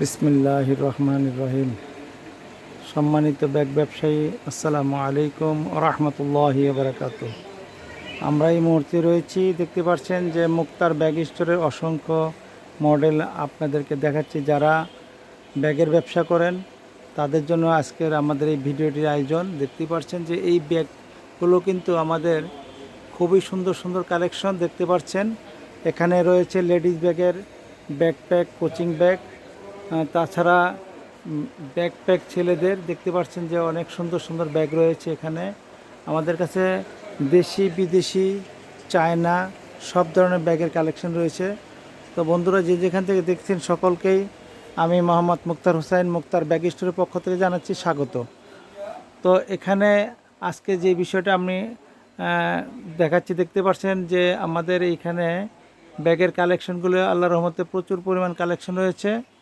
বিসমিল্লাহ রহমান রহিম সম্মানিত ব্যাগ ব্যবসায়ী, আসসালামু আলাইকুম রহমতুল্লাহ বারাকাত আমরা এই মুহূর্তে রয়েছি, দেখতে পাচ্ছেন যে মুক্তার ব্যাগ স্টোরের অসংখ্য মডেল আপনাদেরকে দেখাচ্ছি যারা ব্যাগের ব্যবসা করেন। তাদের জন্য আজকের আমাদের এই ভিডিওটির আয়োজন। দেখতে পাচ্ছেন যে এই ব্যাগগুলো কিন্তু আমাদের খুবই সুন্দর সুন্দর কালেকশন দেখতে পাচ্ছেন। এখানে রয়েছে লেডিস ব্যাগের ব্যাকপ্যাক কোচিং ব্যাগ তাছাড়া ব্যাকপ্যাক ছেলেদের দেখতে পাচ্ছেন যে অনেক সুন্দর সুন্দর ব্যাগ রয়েছে এখানে। আমাদের কাছে দেশি, বিদেশি, চায়না, সব ধরনের ব্যাগের কালেকশন রয়েছে। তো বন্ধুরা, যে যেখান থেকে দেখছেন সকলকেই আমি মোহাম্মদ মুক্তার হোসেন মুক্তার ব্যাগ স্টোরের পক্ষ থেকে জানাচ্ছি স্বাগত। তো এখানে আজকে যে বিষয়টা আমি দেখাচ্ছি, দেখতে পাচ্ছেন যে আমাদের এইখানে ব্যাগের কালেকশনগুলো আল্লাহ রহমতে প্রচুর পরিমাণ কালেকশন রয়েছে।